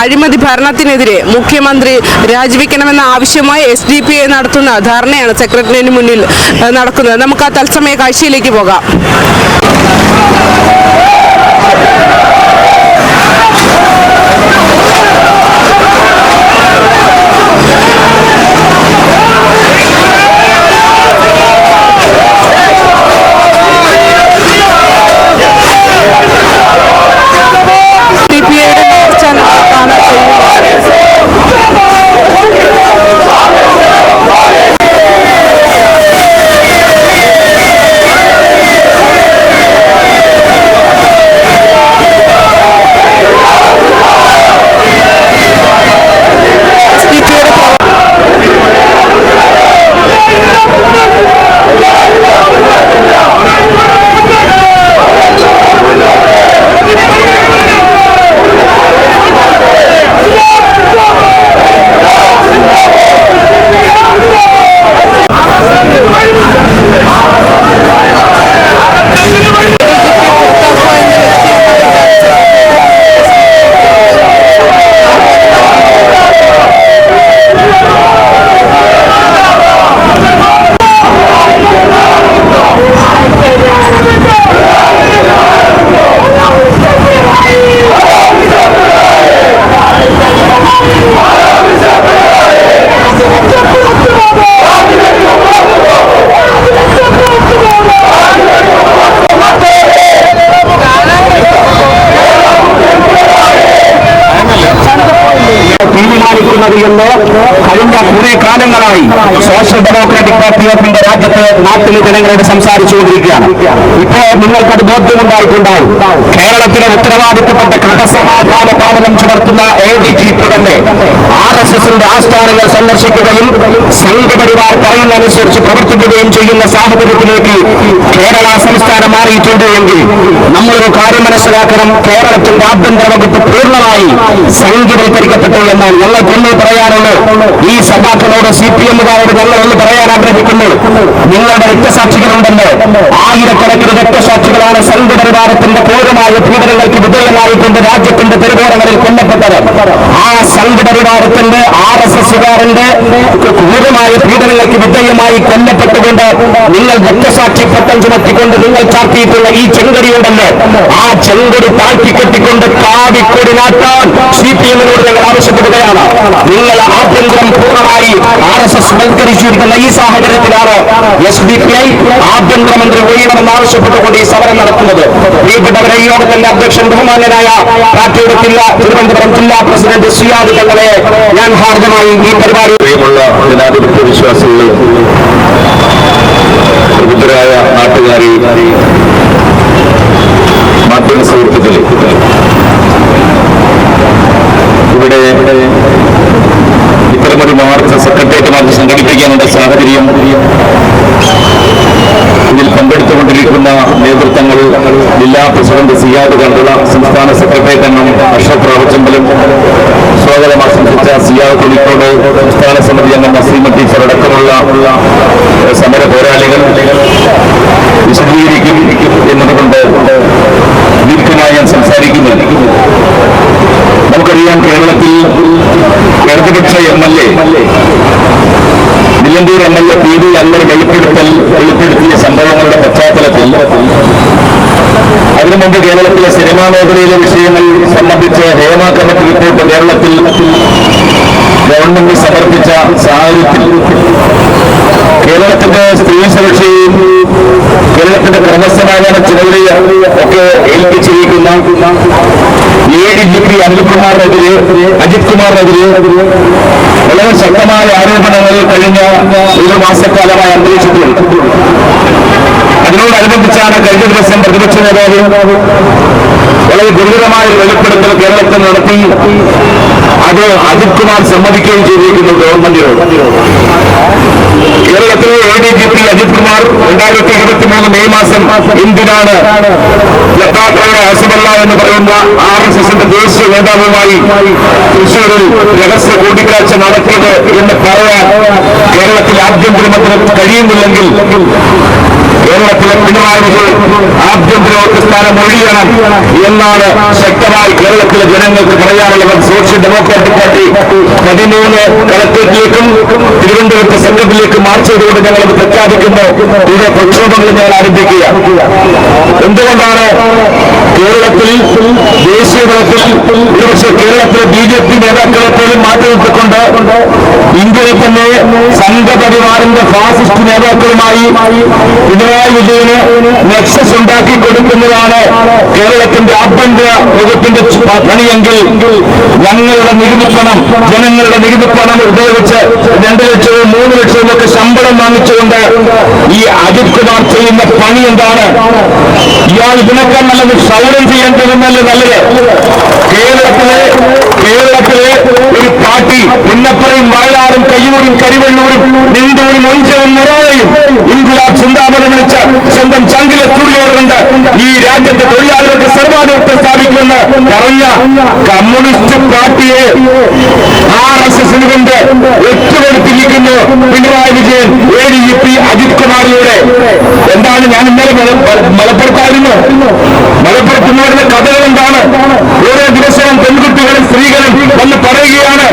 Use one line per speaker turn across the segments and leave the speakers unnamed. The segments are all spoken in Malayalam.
അഴിമതി ഭരണത്തിനെതിരെ മുഖ്യമന്ത്രി രാജിവെക്കണമെന്ന ആവശ്യമായി എസ് ഡി പി ഐ നടത്തുന്ന ധർണയാണ് സെക്രട്ടറിയേറ്റിന് മുന്നിൽ നടക്കുന്നത്. നമുക്ക് ആ തത്സമയ കാഴ്ചയിലേക്ക് പോകാം.
ಅವರಿಗೆ എന്ന് കഴിഞ്ഞ കുറെ കാലങ്ങളായി social democratic party of India രാജ്യത്ത് നാട്ടിലെ ജനങ്ങളോട് സംസാരിച്ചുകൊണ്ടിരിക്കുകയാണ്. ഇപ്പോ നിങ്ങൾക്കത് ബോധ്യമുണ്ടായിട്ടുണ്ടാവും. കേരളത്തിലെ ഉത്തരവാദിത്തപ്പെട്ട ഘടസമാധാന പാലനം ചുമർത്തുന്ന എ ഡി ജി തന്നെ ആർ എസ് എസിന്റെ ആസ്ഥാനങ്ങൾ സന്ദർശിക്കുകയും സംഘപരിവാർ പറയുന്നതനുസരിച്ച് പ്രവർത്തിക്കുകയും ചെയ്യുന്ന സാഹചര്യത്തിലേക്ക് കേരള സംസ്ഥാനം മാറിയിട്ടുണ്ട് എങ്കിൽ നമ്മളൊരു കാര്യം മനസ്സിലാക്കണം. കേരളത്തിന്റെ ആഭ്യന്തര വകുപ്പ് പൂർണമായി സംഘവൽക്കരിക്കപ്പെട്ടു എന്നാണ് ഞങ്ങൾക്കൊന്ന് പറയാനുള്ളൂ ഈ സഭാക്കളോട് സി പി എമ്മുകാരോട് ഞങ്ങൾ ഒന്ന് പറയാൻ ആഗ്രഹിക്കുന്നു. നിങ്ങളുടെ രക്തസാക്ഷികളുണ്ടല്ലോ. ആയിരക്കണക്കിന് രക്തസാക്ഷികളാണ് സംഘപരിവാരത്തിന്റെ ക്രൂരമായ പീഡനങ്ങൾക്ക് വിധേയമായിക്കൊണ്ട് രാജ്യത്തിന്റെ തെരുവോരങ്ങളിൽ കൊല്ലപ്പെട്ടത്. ആ സംഘപരിവാരത്തിന്റെ ആർ എസ് എസുകാരന്റെ ക്രൂരമായ പീഡനങ്ങൾക്ക് വിധേയമായി കൊല്ലപ്പെട്ടുകൊണ്ട് നിങ്ങൾ രക്തസാക്ഷി പട്ടം ചുമത്തിക്കൊണ്ട് നിങ്ങൾ ചാർത്തിയിട്ടുള്ള ഈ ചെങ്കടി ഉണ്ടല്ലോ ആ ചെങ്കടി താഴ്ത്തിക്കെട്ടിക്കൊണ്ട് കാവിക്കൊടി നാട്ടാൻ സി പി എമ്മിനോട് ഞങ്ങൾ ആവശ്യപ്പെടുകയാണ്. നിങ്ങൾ ആഭ്യന്തരം പൂർണമായി ആർ എസ് എസ് വൽക്കരിച്ചിരിക്കുന്ന ഈ സാഹചര്യത്തിലാണ് എസ് ഡി പി ഐ ആഭ്യന്തരമന്ത്രി ഒഴിയണമെന്ന് ആവശ്യപ്പെട്ടുകൊണ്ട് ഈ സമരം നടത്തുന്നത് പ്രിയപ്പെട്ടവരെ യോഗത്തിന്റെ അധ്യക്ഷൻ ബഹുമാന്യനായ പാർട്ടിയുടെ ജില്ലാ തിരുവനന്തപുരം ജില്ലാ പ്രസിഡന്റ് സിയാദ് തങ്ങളെ ഞാൻ ഹാർദമായി ഈ പരിപാടി
ജനാധിപത്യ വിശ്വാസികൾ പ്രബുദ്ധരായ നാട്ടുകാരി മാധ്യമ സുഹൃത്തുക്കളെ ഇവിടെ ഇത്തരമൊരു മാർച്ച് സെക്രട്ടേറിയറ്റ് സംഘടിപ്പിക്കാനുള്ള സാഹചര്യം. ഇതിൽ പങ്കെടുത്തുകൊണ്ടിരിക്കുന്ന നേതൃത്വങ്ങൾ ജില്ലാ പ്രസിഡന്റ് സിയാദ് കണ്ടുള്ള സംസ്ഥാന സെക്രട്ടേറിയറ്റ് അംഗം അഷ്റഫ് റാവച്ചമ്പലം സ്വാഗതം ആശംസിച്ച സിയാദ് കുലിക്കോട് സംസ്ഥാന സമിതി അംഗം നസീമ ടീച്ചർ അടക്കമുള്ള സമര പോരാളികൾ വിശദീകരിക്കും എന്നതുകൊണ്ട് ദീർഘമായി ഞാൻ സംസാരിക്കുന്നില്ല നമുക്കറിയാം കേരളത്തിൽ ഇടതുപക്ഷ M L A Nilambur M L A P D Anvar വെളിപ്പെടുത്തൽ വെളിപ്പെടുത്തിയ സംഭവങ്ങളുടെ പശ്ചാത്തലത്തിൽ അതിനു മുമ്പ് കേരളത്തിലെ സിനിമാ മേഖലയിലെ വിഷയങ്ങൾ സംബന്ധിച്ച് ഹേമ കമ്മിറ്റി റിപ്പോർട്ട് കേരളത്തിൽ ഗവൺമെന്റ് സമർപ്പിച്ച സാഹചര്യത്തിൽ കേരളത്തിന്റെ സ്ത്രീ സുരക്ഷയും കേരളത്തിന്റെ ക്രമസമാധാന ചുമതലയെ ഒക്കെ ഏൽപ്പിച്ചിരിക്കുന്ന എ ഡി ജി പി അനിൽകുമാറിനെതിരെ അജിത് കുമാറിനെതിരെ വളരെ ശക്തമായ ആരോപണങ്ങൾ കഴിഞ്ഞ ഒരു മാസക്കാലമായി അന്തരിച്ചിട്ടുണ്ട്. അതിനോടനുബന്ധിച്ചാണ് കഴിഞ്ഞ ദിവസം പ്രതിപക്ഷ നേതാവ് വളരെ ഗുരുതരമായ വെളിപ്പെടുത്തൽ കേരളത്തിൽ നടത്തി. അത് അജിത് കുമാർ സമ്മതിക്കുകയും ചെയ്തിരിക്കുന്നു ഗവൺമെന്റിനോട്. കേരളത്തിലെ A D G P Ajith Kumar രണ്ടായിരത്തി ഇരുപത്തി മൂന്ന് മെയ് മാസം എന്തിനാണ് ലഡാക്കിലെ ഹസബല്ല എന്ന് പറയുന്ന ആർ എസ് എസിന്റെ ദേശീയ നേതാവുമായി തൃശൂരിൽ രഹസ്യ കൂടിക്കാഴ്ച നടത്തിയത് എന്ന് പറയാൻ കേരളത്തിലെ ആഭ്യന്തരമന്ത്രി കഴിയുന്നില്ലെങ്കിൽ കേരളത്തിലെ പിണറായി ആഭ്യന്തര സ്ഥാനം ഒഴിയണം എന്നാണ് ശക്തമായി കേരളത്തിലെ ജനങ്ങൾക്ക് പറയാനുള്ളത് സോഷ്യൽ ഡെമോക്രാറ്റിക് പാർട്ടി പതിമൂന്ന് കളക്ടറേറ്റിലേക്കും തിരുവനന്തപുരത്ത് സംഘത്തിലേക്ക് മാർച്ച് ചെയ്തുകൊണ്ട് ഞങ്ങൾ പ്രഖ്യാപിക്കുന്നു. ഇവിടെ പ്രക്ഷോഭങ്ങൾ ഞങ്ങൾ ആരംഭിക്കുക. എന്തുകൊണ്ടാണ് കേരളത്തിൽ ദേശീയ തലത്തിൽ ഒരുപക്ഷെ കേരളത്തിലെ ബി ജെ പി നേതാക്കളെ പോലും മാറ്റി നിർത്തിക്കൊണ്ട് ഇന്ത്യയിൽ തന്നെ സംഘപരിവാറിന്റെ ഫാസിസ്റ്റ് നേതാക്കളുമായി പിണറായി വിജയന് നെക്സസ് ഉണ്ടാക്കി കൊടുക്കുന്നതാണ് കേരളത്തിന്റെ ആഭ്യന്തര വകുപ്പിന്റെ പണിയെങ്കിൽ ഞങ്ങളുടെ നികുതി പണം ജനങ്ങളുടെ നികുതി പണം ഉപയോഗിച്ച് രണ്ട് ലക്ഷവും മൂന്ന് ലക്ഷവും ഒക്കെ ശമ്പളം വാങ്ങിച്ചുകൊണ്ട് ഈ അജിത് കുമാർ ചെയ്യുന്ന പണി എന്താണ്? ഇയാൾ ഇതിനൊക്കെ നല്ലത് സൗരം ചെയ്യാൻ പോകുന്നതല്ലേ നല്ലത്? കേരളത്തിലെ കേരളത്തിലെ ഒരു പാർട്ടി പുന്നപ്പറയും വയലാറും കയ്യൂരും കരിവള്ളൂരും നിന്ദൂരും ഒഞ്ചവും നിറവയും ഇൻകുലാബ് ചിന്താമണി വിളിച്ച സ്വന്തം ചങ്കിലെ തുള്ളിയോടുകൊണ്ട് ഈ രാജ്യത്തെ തൊഴിലാളികൾക്ക് സർവാധിപത്യം സ്ഥാപിക്കുമെന്ന് പറഞ്ഞ കമ്മ്യൂണിസ്റ്റ് പാർട്ടിയെ ആർ എസ് എസിന് കൊണ്ട് ഒറ്റുകൊടുത്തിരിക്കുന്നു Pinarayi Vijayan A D G P Ajith കുമാറിലൂടെ എന്താണ് ഞാൻ ഇന്നലെ മല- മല- മലപ്പുറത്തായിരുന്നു മലപ്പുറത്തുന്നവരുടെ കഥകൾ എന്താണ്? ഓരോ ദിവസവും പെൺകുട്ടികളും സ്ത്രീകളും വന്ന് പറയുകയാണ്.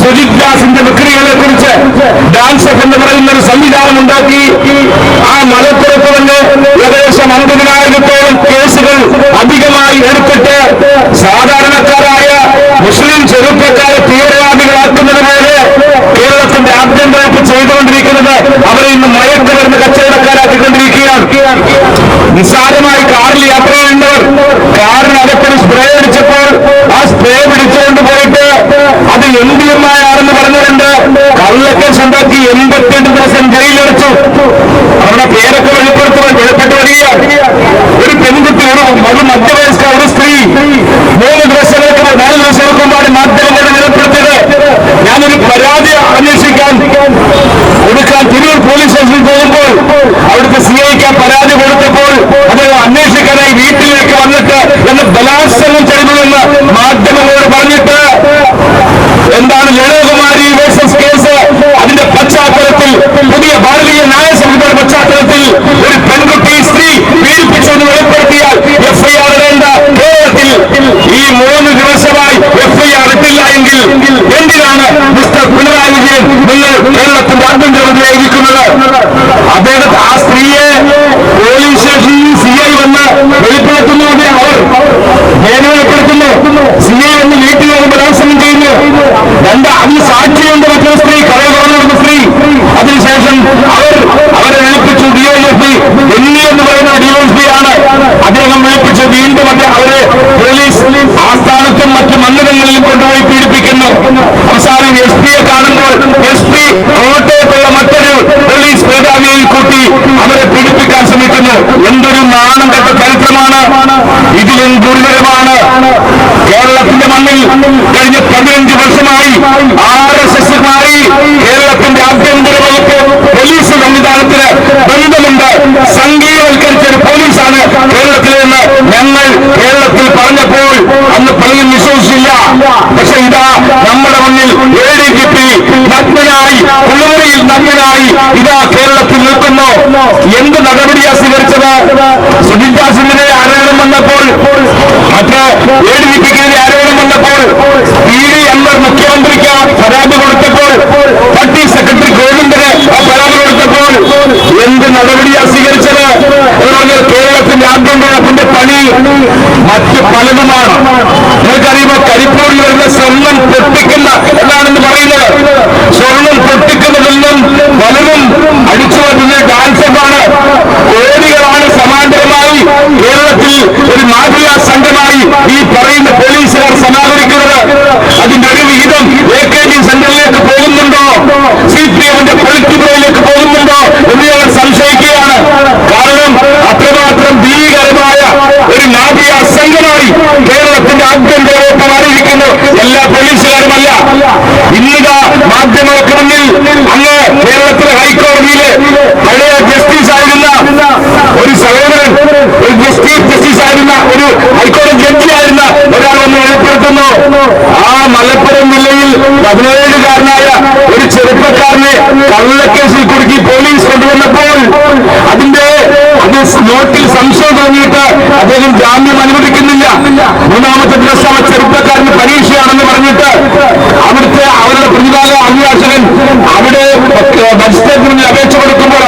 സുജിത് ദാസിന്റെ വിക്രികളെ കുറിച്ച് ഡാൻസ് എന്ന് പറയുന്ന ഒരു സംവിധാനം ഉണ്ടാക്കി. ആ മലപ്പുറത്ത് തന്നെ ഏകദേശം അമ്പതിനായിരത്തോളം കേസുകൾ അധികമായി എടുത്തിട്ട് സാധാരണക്കാരായ മുസ്ലിം ചെറുപ്പക്കാരെ തീവ്രവാദികളാക്കുന്നത് പോലെ കേരളത്തിന്റെ ആഭ്യന്തരത്തിൽ ചെയ്തുകൊണ്ടിരിക്കുന്നത് അവരെ ഇന്ന് മയക്കുമരുന്ന് കച്ചവടക്കാരാക്കിക്കൊണ്ടിരിക്കുകയാണ്. നിസ്സാരമായി കാറിൽ യാത്ര ചെയ്യുന്നവർ കാറിനകത്തൊരു സ്പ്രേ അടിച്ചപ്പോൾ ആ സ്പ്രേ പിടിച്ചുകൊണ്ട് പോയിട്ട് അത് എം ഡി എം ആണെന്ന് പറഞ്ഞുകൊണ്ട് കള്ളക്കേസ് ഉണ്ടാക്കി എൺപത്തിയെട്ട് ദിവസം ജയിലടച്ചു അവരുടെ പേരൊക്കെ വെളിപ്പെടുത്തു വെളിപ്പെട്ട് വരികയാണ് ഒരു പെൺകുട്ടി ഒരു ഒരു മധ്യവയസ്ക ഒരു സ്ത്രീ മൂന്ന് ദിവസങ്ങൾക്ക് നാല് ദിവസങ്ങൾക്ക് മുമ്പാണ് മാധ്യമങ്ങളെ വെളിപ്പെടുത്തിയത് ഞാനൊരു പരാതി അന്വേഷിക്കാൻ കൊടുക്കാൻ തിരൂർ പോലീസ് സ്റ്റേഷനിൽ പോകുമ്പോൾ അവിടുത്തെ സി ഐക്ക് പരാതി കൊടുത്തപ്പോൾ അത് അന്വേഷിക്കാനായി വീട്ടിലേക്ക് വന്നിട്ട് എന്ന് ബലാത്സംഗം ചെയ്തുവെന്ന് മാധ്യമങ്ങളോട് പറഞ്ഞിട്ട് എന്താണ് ലളിതകുമാരി വേഴ്സസ് കേസ് അതിന്റെ പശ്ചാത്തലത്തിൽ പുതിയ ഭാരതീയ ന്യായ സംഹിതയുടെ പശ്ചാത്തലത്തിൽ ഒരു പെൺകുട്ടി സ്ത്രീ പീഡിപ്പിച്ചെന്ന് വെളിപ്പെടുത്തിയാൽ എഫ്ഐആർ ഇടേണ്ട കേരളത്തിൽ ഈ മൂന്ന് ദിവസമായി എഫ്ഐആർ ഇട്ടില്ല എങ്കിൽ എന്തിനാണ് മിസ്റ്റർ പിണറായി വിജയൻ നിങ്ങൾ കേരളത്തിന്റെ ആഭ്യന്തരമന്ത്രിയായിരിക്കുന്നത് അദ്ദേഹത്തെ ആ സ്ത്രീയെ പോലീസ് സ്റ്റേഷനിൽ സി ഐ വന്ന് വെളിപ്പെടുത്തുന്നതിനെ അവർ വേദനപ്പെടുത്തുന്നു സി ഐ വന്ന് വീട്ടിൽ വന്ന് ബലാത്സംഗം ചെയ്യുന്നു രണ്ട് അതിന് സാക്ഷിയുണ്ട് മറ്റൊരു സ്ത്രീ കടയിൽ തുറന്നു സ്ത്രീ അതിനുശേഷം അവർ അവരെ വിളിപ്പിച്ചു ഡിവൈഎസ്പി ഡൽഹി എന്ന് പറയുന്ന ഡിവൈഎസ്പി ആണ് അദ്ദേഹം വിളിപ്പിച്ച് വീണ്ടും അത് അവരെ പോലീസ് ആസ്ഥാനത്തും മറ്റു മന്ദിരങ്ങളിലും കൊണ്ടുപോയി പീഡിപ്പിക്കുന്നു അവസാനം എസ് പിയെ കാണുമ്പോൾ എസ് പി കോട്ടയത്തുള്ള മറ്റൊരു പോലീസ് മേധാവിയിൽ കൂട്ടി അവരെ പീഡിപ്പിക്കാൻ ശ്രമിക്കുന്നു എന്തൊരു നാണം കെട്ട ചരിത്രമാണ് ഇതിലും ഗുരുതരമാണ് കേരളത്തിന്റെ മണ്ണിൽ കഴിഞ്ഞ പതിനഞ്ച് വർഷമായി ആർ എസ് കേരളത്തിന്റെ ആഭ്യന്തര വകുപ്പ് പോലീസ് സംവിധാനത്തിന് ബന്ധമുണ്ട്. സംഘീയവൽക്കരിച്ച ഒരു പോലീസാണ് കേരളത്തിൽ നിന്ന് ഞങ്ങൾ കേരളത്തിൽ പറഞ്ഞപ്പോൾ അന്ന് പലരും വിശ്വസിച്ചില്ല. പക്ഷെ ഇതാ നമ്മുടെ മണ്ണിൽ എ ഡി ജി പി നഗ്നനായി കുളിമുറിയിൽ നഗ്നനായി ഇതാ കേരളത്തിൽ നിൽക്കുന്നു. എന്ത് നടപടിയാണ് സ്വീകരിച്ചത് സുജിത് ദാസിനെതിരെ ആരോപണം വന്നപ്പോൾ മറ്റ് ജി ആരോപണം വന്നപ്പോൾ പി ഡി അൻവർ മുഖ്യമന്ത്രിക്ക് പരാതി കൊടുത്തപ്പോൾ പാർട്ടി സെക്രട്ടറി ഗോവിന്ദന് ആ പരാതി കൊടുത്തപ്പോൾ എന്ത് നടപടിയാ സ്വീകരിച്ചത്? കേരളത്തിന്റെ ആഭ്യന്തരത്തിന്റെ പണി മറ്റ് പലതുമാണ്. നിങ്ങൾക്കറിയുമോ കരിപ്പൂരിൽ വരുന്ന സ്വർണം പൊട്ടിക്കുന്ന എന്നാണെന്ന് പറയുന്നത്? സ്വർണം പൊട്ടിക്കുന്നതെന്നും പലതും അടിച്ചു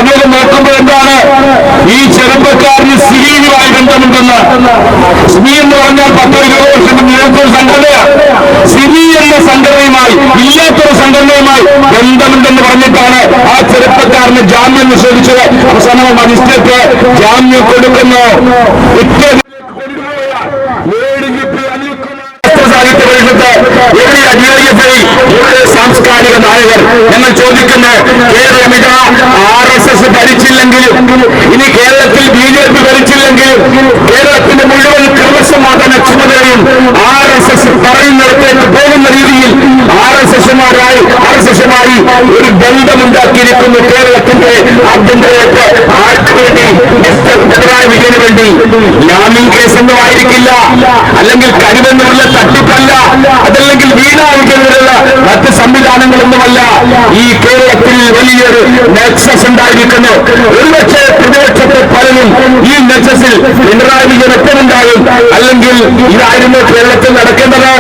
അദ്ദേഹം നോക്കുമ്പോൾ എന്താണ്? ഈ ചെറുപ്പക്കാരന് സിലിയുമായി ബന്ധമുണ്ടെന്ന്. സിമി എന്ന് പറഞ്ഞാൽ പത്തോ ഇരുപത് വർഷം നിലനിൽക്കുന്ന സംഘടനയാണ് സിമി എന്ന സംഘടനയുമായി ഇല്ലാത്തൊരു സംഘടനയുമായി ബന്ധമുണ്ടെന്ന് പറഞ്ഞിട്ടാണ് ആ ചെറുപ്പക്കാരന് ജാമ്യം നിഷേധിച്ചത്. അവസാനം മജിസ്ട്രേറ്റ് ജാമ്യം കൊടുക്കുന്നു. സാഹിത്യ പരിഷത്ത് ഇവിടെ സാംസ്കാരിക നായകർ ഞങ്ങൾ ചോദിക്കുന്നു കേരളമിക ആർ എസ് എസ് ഭരിച്ചില്ലെങ്കിലും ഇനി കേരളത്തിൽ ബി ജെ പി ഭരിച്ചില്ലെങ്കിലും കേരളത്തിന്റെ മുഴുവൻ ക്രമസമാധാന ചുമതലയും ആർ എസ് എസ് പറയുന്നിടത്തേക്ക് പോകുന്ന രീതിയിൽ ആർ എസ് എസുമാരായി ആർ എസ് എസുമായി ഒരു ബന്ധമുണ്ടാക്കിയിരിക്കുന്നു കേരളത്തിന്റെ ആഭ്യന്തരേക്ക് ആർക്ക് വേണ്ടി മിസ്റ്റർ പിണറായി വിജയന് വേണ്ടി? ലാമിംഗ് കേസൊന്നും ആയിരിക്കില്ല അല്ലെങ്കിൽ കരുവെന്നുള്ള തട്ടിപ്പല്ല. അതല്ലെങ്കിൽ വീണ മറ്റ് സംവിധാനങ്ങളൊന്നുമല്ല ഈ കേരളത്തിൽ വലിയൊരു നെക്സസ് ഉണ്ടായിരിക്കുന്നു. ഒരുപക്ഷെ പ്രതിപക്ഷത്തെ പലരും ഈ നെക്സസിൽ പിണറായി വിജയൻ ഒപ്പമുണ്ടാകും അല്ലെങ്കിൽ ഇതായിരുന്നു കേരളത്തിൽ നടക്കേണ്ടത്.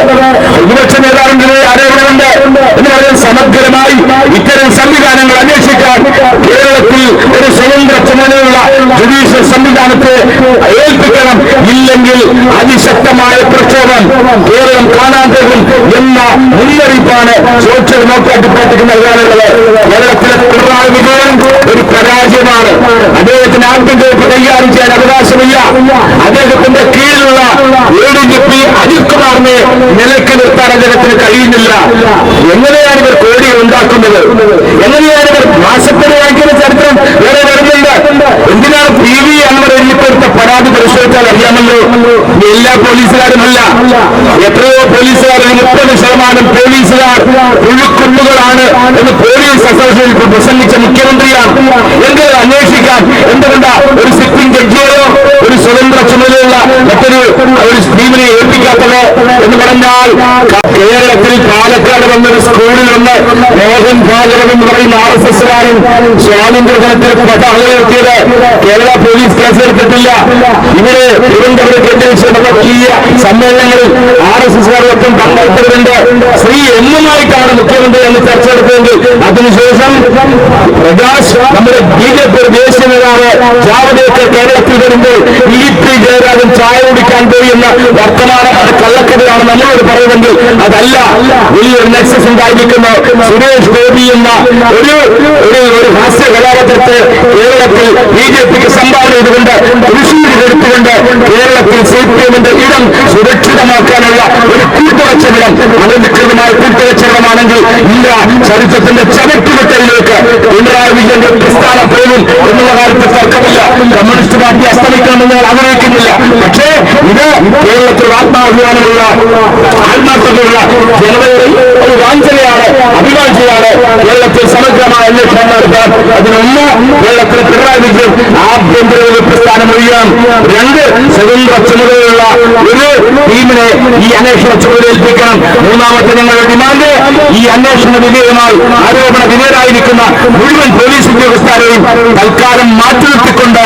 പ്രതിപക്ഷ നേതാവിന്റെ ആരോപണമുണ്ട്? എന്ന് പറയുന്നത് സമഗ്രമായി ഇത്തരം സംവിധാനങ്ങൾ അന്വേഷിക്കാൻ കേരളത്തിൽ ഒരു സ്വതന്ത്ര ചുമതലയുള്ള ജുഡീഷ്യൽ സംവിധാനത്തെ ഏൽപ്പിക്കണം. ഇല്ലെങ്കിൽ അതിശക്തമായ പ്രക്ഷോഭം കേരളം കാണാൻ പോകും എന്ന മുന്നറിയിപ്പാണ് സോഷ്യൽ ഡെമോക്രാറ്റിക് പാർട്ടിക്ക് നൽകാനുള്ളത്. കേരളത്തിലെ പിണറായി വിജയൻ ഒരു പരാജയമാണ്. അദ്ദേഹത്തിന് ആത്മഹത്യ കൈകാര്യം ചെയ്യാൻ അവകാശമില്ല. അദ്ദേഹത്തിന്റെ കീഴിലുള്ള എ ഡി ജി പി അനിൽകുമാറിനെ നിലയ്ക്ക് നിർത്താൻ അദ്ദേഹത്തിന് കഴിയുന്നില്ല. എങ്ങനെയാണ് ഇവർ കോടി ഉണ്ടാക്കുന്നത്? എങ്ങനെയാണ് ഇവർ മാസത്തിന് വാങ്ങിക്കുന്ന ചരിത്രം വേറെ വരുന്നുണ്ട്? എന്തിനാണ് പി വി അൻവർ എഴുതിപ്പെടുത്ത പരാതി പരിശോധിച്ചാൽ അറിയാമല്ലോ. എല്ലാ പോലീസുകാരുമല്ല. എത്രയോ പോലീസുകാർ ഒരു മുപ്പത് ശതമാനം പോലീസുകാർ പുഴുക്കുന്നുകളാണ് എന്ന് പോലീസ് അസോസിയേഷൻ പ്രസംഗിച്ച മുഖ്യമന്ത്രിയാണ്. എന്ത് അന്വേഷിക്കാൻ? എന്തുകൊണ്ടാ? ഒരു സിറ്റിംഗ് ജഡ്ജിയെയോ സ്വതന്ത്ര ചുമതലയുള്ള മറ്റൊരു ഒരു സ്കീമിനെ ഏൽപ്പിക്കാത്തത് എന്ന് പറഞ്ഞാൽ കേരളത്തിൽ പാലക്കാട് വന്നൊരു സ്കൂളിൽ വന്ന് മോഹൻ ഭാഗവത് എന്ന് പറയുന്ന ആർ എസ് എസ്കാരൻ സ്വാതന്ത്ര്യദിനത്തിൽ പതാക ഉയർത്തിയത് കേരള പോലീസ് കേസെടുത്തിട്ടില്ല ഇവർ തിരുവനന്തപുരം കേന്ദ്രീകരിച്ച് സമ്മേളനങ്ങളിൽ ആർ എസ് എസ്കാരോടൊപ്പം പങ്കെടുത്തവരുണ്ട് ശ്രീ എന്നുമായിട്ടാണ് മുഖ്യമന്ത്രി എന്ന് ചർച്ച നടത്തിയെങ്കിൽ അതിനുശേഷം പ്രകാശ് നമ്മുടെ ബി ജെ പി ദേശീയ നേതാവ് ജാവദേക്കർ കേരളത്തിൽ വരുമ്പോൾ ഇ ജയരാജൻ ചായ കുടിക്കാൻ പോയി എന്ന വർത്തമാനം അത് കള്ളക്കഥയാണ് നമ്മളോട് പറയുന്നത് അതല്ല. വലിയൊരു നെക്സസ് ഉണ്ടായിരിക്കുന്ന. സുരേഷ് ഗോപി എന്ന ഒരു ഒരു ഹാസ്യ കലാപത്രത്തെ കേരളത്തിൽ ബി ജെ പിക്ക് സംഭാവന ചെയ്തുകൊണ്ട് തൃശ്ശൂരിൽ എടുത്തുകൊണ്ട് കേരളത്തിൽ സി പി എമ്മിന്റെ ഇടം സുരക്ഷിതമാക്കാനുള്ള ഒരു കൂട്ടുകച്ചവടം അനധികൃതമായ കൂട്ടുകച്ചവടമാണെങ്കിൽ ഇന്ത്യ ചരിത്രത്തിന്റെ ചവിട്ടുകൊട്ടയിലേക്ക് പിണറായി വിജയന്റെ പ്രസ്ഥാനം പോകും എന്നുള്ള കാര്യത്തിൽ തർക്കമില്ല. കമ്മ്യൂണിസ്റ്റ് പാർട്ടി അസ്തമിക്കണമെന്ന് ഞാൻ ആഗ്രഹിക്കുന്നില്ല. പക്ഷേ ഇത് കേരളത്തിൽ ആത്മാഭിമാനമുള്ള ആത്മാർത്ഥതയുള്ള ജനതയുടെ ഒരു വാഞ്ചനയാണ് അഭിവാഞ്ചയാണ് കേരളത്തിൽ സമഗ്രമായ അന്വേഷണം നടത്താൻ അതിനൊന്ന് വെള്ളത്തിൽ പിണറായി വിജയൻ ആഭ്യന്തര വകുപ്പ് സ്ഥാനം ഒഴിയാം രണ്ട് സ്വതന്ത്ര ചുമതലയുള്ള ഒരു ടീമിനെ ഈ അന്വേഷണ ചുമതലേൽപ്പിക്കണം മൂന്നാമത്തെ ഞങ്ങളുടെ ഡിമാൻഡ് ഈ അന്വേഷണ വിധേയമായി ആരോപണ വിധേയരായിരിക്കുന്ന മുഴുവൻ പോലീസ് ഉദ്യോഗസ്ഥരെയും തൽക്കാലം മാറ്റിനിർത്തിക്കൊണ്ട്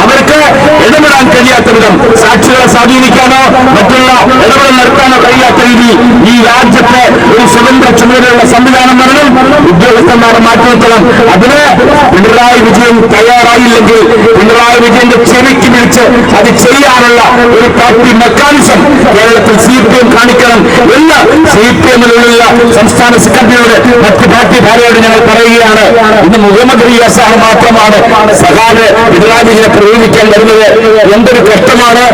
അവർക്ക് ഇടപെടാൻ കഴിയാത്ത വിധം സാക്ഷികളെ സ്വാധീനിക്കാനോ മറ്റുള്ള ഇടപെടൽ നടത്താനോ കഴിയാത്ത രീതി ഈ രാജ്യത്തെ ഒരു സ്വതന്ത്ര ചുമതലയുള്ള സംവിധാനം വരണം ഉദ്യോഗസ്ഥന്മാരെ മാറ്റി നിർത്തണം അതിന് പിണറായി വിജയൻ തയ്യാറായില്ലെങ്കിൽ പിണറായി വിജയന്റെ ചെവിക്ക് പിടിച്ച് അത് ചെയ്യാനുള്ള ഒരു പാർട്ടി മെക്കാനിസം കേരളത്തിൽ സി പി എം കാണിക്കണം എന്ന് സി പി എമ്മിലുള്ള സംസ്ഥാന സെക്രട്ടറിയോട് മറ്റ് പാർട്ടി ഭാര്യയോട് ഞങ്ങൾ പറയുകയാണ്. ഇന്ന് മുഹമ്മദ് റിയാസാണ് മാത്രമാണ് സഹാന് പിണറായി വിജയനെ പ്രയോഗിക്കാൻ വരുന്നത്. എന്തൊരു കഷ്ടമാണ്.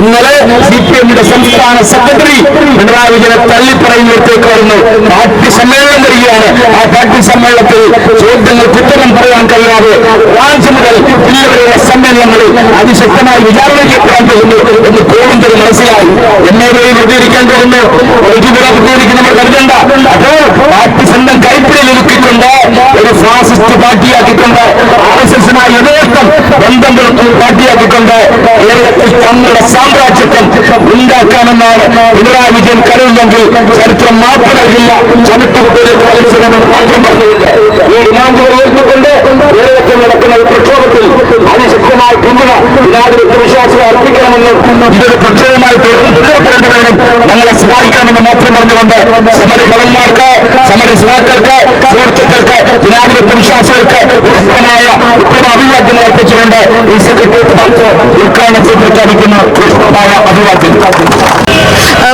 ഇന്നലെ സി പി എമ്മിന്റെ സംസ്ഥാന സെക്രട്ടറി പിണറായി വിജയനെ തള്ളിപ്പറയുന്നിടത്തേക്ക് വരുന്നു പാർട്ടി സമ്മേളനം വരികയാണ്. ആ പാർട്ടി സമ്മേളനത്തിൽ ചോദ്യങ്ങൾക്ക് ഉത്തരം പറയാൻ കഴിയാതെ രാജ്യം മുതൽ ജില്ലകളിലെ സമ്മേളനങ്ങളിൽ അതിശക്തമായി വിചാരണയ്ക്ക് എത്താൻ പോകുന്നു എന്ന് എന്നത് മനസ്സിലായി. എന്നെ പ്രതികരിക്കാൻ പോകുന്നു. ഒരു വില പ്രതികരിക്കും നമ്മൾ കരുതണ്ട. അപ്പോൾ പാർട്ടി സ്വന്തം കൈപ്പിടിയിൽ ഒരുക്കിയിട്ടുണ്ട് ഒരു ഫാസിസ്റ്റ് പാർട്ടിയാക്കിയിട്ടുണ്ട് എസുമായി യഥേഷ്ടം ബന്ധം പുലർത്തുന്ന പാർട്ടിയാക്കിക്കൊണ്ട് കേരളത്തിൽ തങ്ങളുടെ സാമ്രാജ്യത്വം ഉണ്ടാക്കാമെന്നാണ് പിണറായി വിജയൻ കരുതുന്നെങ്കിൽ ചരിത്രം മാത്രമല്ല ചവിട്ടുകുട്ടിയുടെ മാത്രം പറഞ്ഞില്ല ഈ ഡിമാൻഡുകൾ ഉയർത്തിക്കൊണ്ട് കേരളത്തിൽ നടക്കുന്ന ഒരു പ്രക്ഷോഭത്തിൽ അതിശക്തമായ പിന്തുണ ജനാധിപത്യ വിശ്വാസികൾ അർപ്പിക്കണമെന്നും ഇതൊരു പ്രക്ഷോഭമായി തുടർന്നുകൊണ്ടുവരണം ഞങ്ങളെ സഹായിക്കണമെന്ന് മാത്രം പറഞ്ഞുകൊണ്ട് സമര ഭവന്മാർക്ക് സമര സഹാക്കൾക്ക് സുഹൃത്തുക്കൾക്ക് ജനാധിപത്യ വിശ്വാസികൾക്ക് ഉത്തമമായ ഉത്തമ അഭിവാദ്യം അർപ്പിച്ചുകൊണ്ട് ഈ സെക്രട്ടേറിയറ്റ് ഉദ്ഘാടനത്തിൽ പ്രഖ്യാപിക്കുന്ന ഉത്തമമായ അഭിവാദ്യം.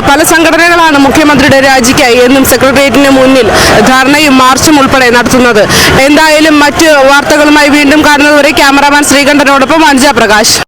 പല സംഘടനകളാണ് മുഖ്യമന്ത്രിയുടെ രാജിക്കായി എന്നും സെക്രട്ടേറിയറ്റിന് മുന്നിൽ ധർണയും മാർച്ചും ഉൾപ്പെടെ നടത്തുന്നത്. എന്തായാലും മറ്റ് വാർത്തകളുമായി വീണ്ടും കാണുന്നതുവരെ ക്യാമറാമാൻ ശ്രീകണ്ഠനോടൊപ്പം അഞ്ജ പ്രകാശ്.